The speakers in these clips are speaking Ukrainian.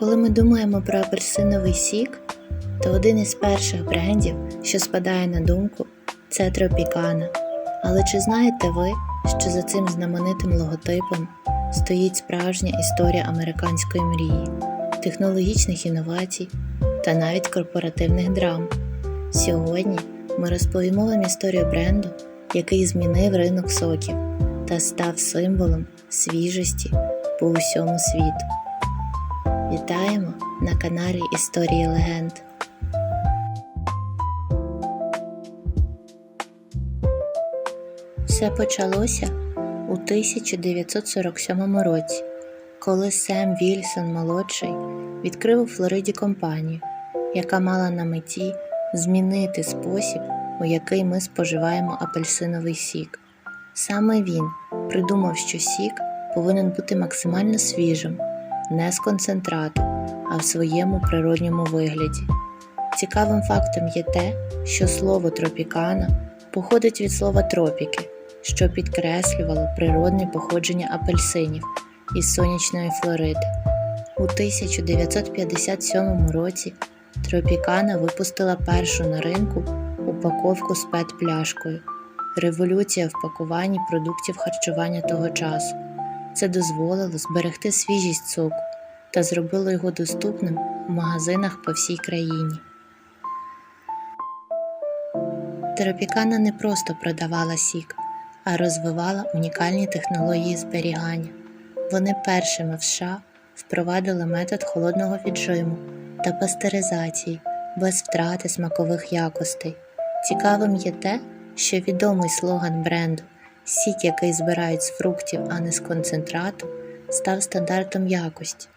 Коли ми думаємо про апельсиновий сік, то один із перших брендів, що спадає на думку, це Тропікана. Але чи знаєте ви, що за цим знаменитим логотипом стоїть справжня історія американської мрії, технологічних інновацій та навіть корпоративних драм? Сьогодні ми розповімо вам історію бренду, який змінив ринок соків та став символом свіжості по усьому світу. Вітаємо на каналі Історії Легенд. Все почалося у 1947 році, коли Сем Вільсон молодший відкрив у Флориді компанію, яка мала на меті змінити спосіб, у який ми споживаємо апельсиновий сік. Саме він придумав, що сік повинен бути максимально свіжим, не з концентрату, а в своєму природньому вигляді. Цікавим фактом є те, що слово тропікана походить від слова тропіки, що підкреслювало природне походження апельсинів із сонячної Флориди. У 1957 році Тропікана випустила першу на ринку упаковку з пет-пляшкою. Революція в пакуванні продуктів харчування того часу. Це дозволило зберегти свіжість соку та зробило його доступним в магазинах по всій країні. Тропікана не просто продавала сік, а розвивала унікальні технології зберігання. Вони першими в США впровадили метод холодного віджиму та пастеризації без втрати смакових якостей. Цікавим є те, що відомий слоган бренду Сік, який збирають з фруктів, а не з концентрату, став стандартом якості,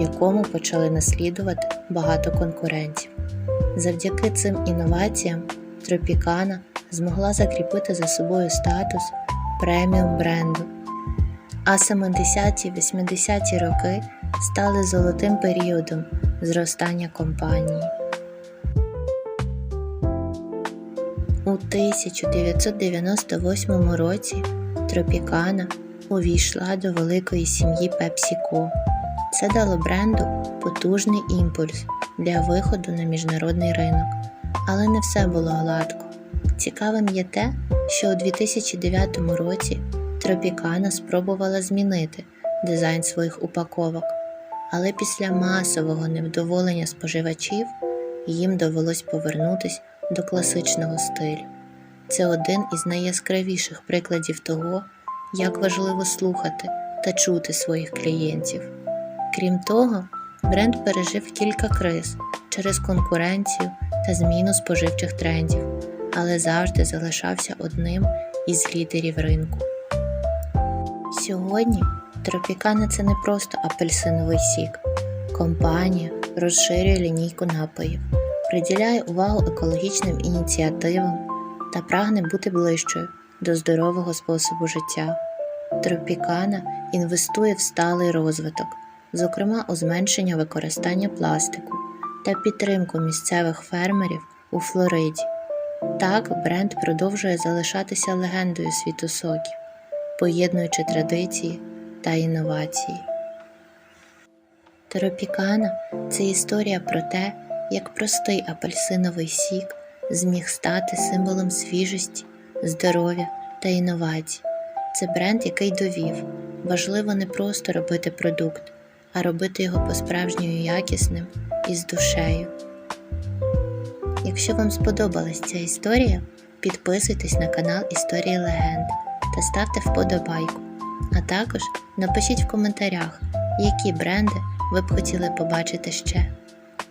якому почали наслідувати багато конкурентів. Завдяки цим інноваціям Тропікана змогла закріпити за собою статус преміум бренду. А 70-80-ті роки стали золотим періодом зростання компанії. 1998 році Тропікана увійшла до великої сім'ї PepsiCo. Це дало бренду потужний імпульс для виходу на міжнародний ринок. Але не все було гладко. Цікавим є те, що у 2009 році Тропікана спробувала змінити дизайн своїх упаковок, але після масового невдоволення споживачів їм довелось повернутися до класичного стилю. Це один із найяскравіших прикладів того, як важливо слухати та чути своїх клієнтів. Крім того, бренд пережив кілька криз через конкуренцію та зміну споживчих трендів, але завжди залишався одним із лідерів ринку. Сьогодні Тропікана це не просто апельсиновий сік. Компанія розширює лінійку напоїв, приділяє увагу екологічним ініціативам та прагне бути ближчою до здорового способу життя. Тропікана інвестує в сталий розвиток, зокрема у зменшення використання пластику та підтримку місцевих фермерів у Флориді. Так бренд продовжує залишатися легендою світу соків, поєднуючи традиції та інновації. Тропікана це історія про те, як простий апельсиновий сік зміг стати символом свіжості, здоров'я та інновацій. Це бренд, який довів, важливо не просто робити продукт, а робити його по-справжньому якісним і з душею. Якщо вам сподобалась ця історія, підписуйтесь на канал Історії Легенд та ставте вподобайку. А також напишіть в коментарях, які бренди ви б хотіли побачити ще.